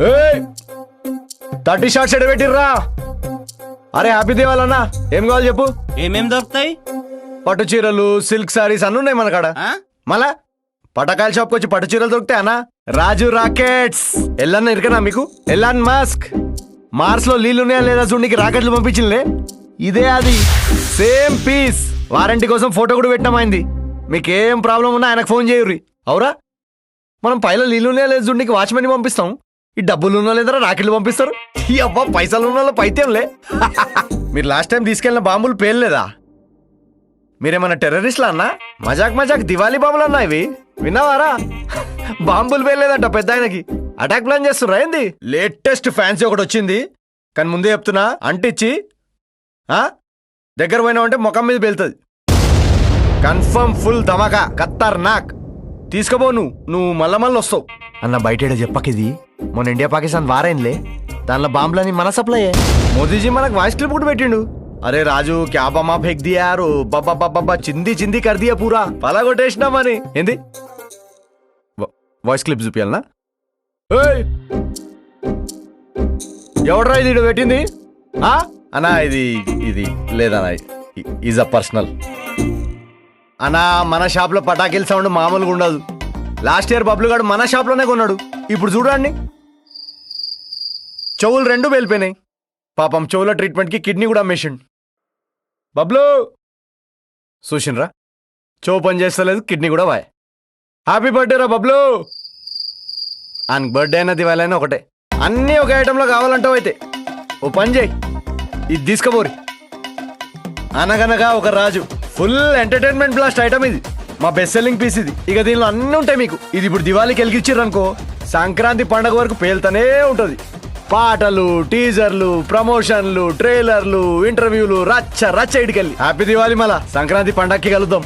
ఏయ్! Thirty shorts ఎడ పెట్టిర్రా అరే హ్యాపీ దివాలన్నా ఏం కావాలి చెప్పు? ఏమేం దొరుకుతాయి? పట్టు చీరలు సిల్క్ సారీస్ అన్ని ఉన్నాయి మన కాడ? మళ్ళా? పటకాయల షాప్కి వచ్చి పట్టు చీరలు దొరుకుతాయి అన్నా? రాజు రాకెట్స్. ఎల్లన్న ఇరకనా మీకు? ఎల్లాన్ మాస్క్. మార్స్లో నీళ్ళు ఉన్నాయా లేదా చూడనికి రాకెట్లు పంపించిందిలే ఇదే అది. Same piece. వారంటీ కోసం ఫోటో కూడా పెట్టినామైంది మీకేం ప్రాబ్లం ఉన్నా ఆయనకు ఫోన్ చేయుర్రి. అవురా? మనం పైలో నీళ్ళు ఉన్నాయా లేదా చూడనికి వాచ్మెన్ పంపిస్తాం. ఈ డబ్బులు ఉన్న లేదా రాకెట్లు పంపిస్తారు? ఈ అబ్బా పైసలు ఉన్న వాళ్ళ పైతేంలే మీరు లాస్ట్ టైం తీసుకెళ్ళిన బాంబులు పేర్లేదా మీరేమన్నా టెర్రరిస్ట్లా అన్నా? మజాక్ మజాక్ దివాళీ బాంబులు అన్నా ఇవి? విన్నావారా? బాంబులు పేర్లేదంట పెద్ద ఆయనకి. అటాక్ ప్లాన్ చేస్తుర్రా ఏంది? లేటెస్ట్ ఫ్యాన్సీ ఒకటి వచ్చింది. కానీ ముందే చెప్తున్నా అంటిచ్చి దగ్గర దగ్గర పోయినావంటే ముఖం మీద పేలుతుంది. కన్ఫర్మ్ ఫుల్ ధమాకా కత్తార్ నాక్ తీసుకోబో నువ్వు నువ్వు మళ్ళా మళ్ళీ వస్తావు. అన్న బయట చెప్పకిది. మొన్న ఇండియా పాకిస్తాన్ వారైందిలే. దానిలో బాంబులని మన సప్లై మోదీజీ మనకు వాయిస్ క్లిప్ కూడా పెట్టిండు. అరే రాజు క్యా బమా ఫెక్ దియారు బబ్బా బబ్బా చింది చింది కర్దియా పూరా. పలా కొట్టేసినామని ఏంది? వాయిస్ క్లిప్ చూపించాలనా ఎవడరా ఇది పెట్టింది? ఆ? అన్నా ఇది ఇది లేదన్నా ఈజ్ అ పర్సనల్. అన్నా మన షాప్లో పటాకీల సౌండ్ మామూలుగా ఉండదు లాస్ట్ ఇయర్ బబ్లు గాడు మన షాప్లోనే కొన్నాడు. ఇప్పుడు చూడండి. చెవులు రెండు వెళ్ళిపోయినాయి పాపం చెవుల ట్రీట్మెంట్కి కిడ్నీ కూడా అమ్మేసిండు బబ్లు! చూసినరా చెవు పని చేస్తలేదు కిడ్నీ కూడా వాయ్. హ్యాపీ బర్త్డే రా బబ్లు! ఆయనకు బర్త్డే అయినా దివాళీ అయినా ఒకటే. అన్నీ ఒక ఐటెంలో కావాలంటావు అయితే. ఓ పని చేయి. ఇది తీసుకపోరి. అనగనగా ఒక రాజు. ఫుల్ ఎంటర్టైన్మెంట్ బ్లాస్ట్ ఐటమ్ ఇది. మా బెస్ట్ సెల్లింగ్ పీస్ ఇది. ఇక దీనిలో అన్నీ ఉంటాయి మీకు. ఇది ఇప్పుడు దివాళీకి వెలిగించారు అనుకో సంక్రాంతి పండగ వరకు పేలుతూనే ఉంటుంది. పాటలు టీజర్లు ప్రమోషన్లు ట్రైలర్లు ఇంటర్వ్యూలు రచ్చ రచ్చ ఇటుకెళ్ళి హ్యాపీ దివాళీ మళ్ళా. సంక్రాంతి పండక్కి కలుద్దాం.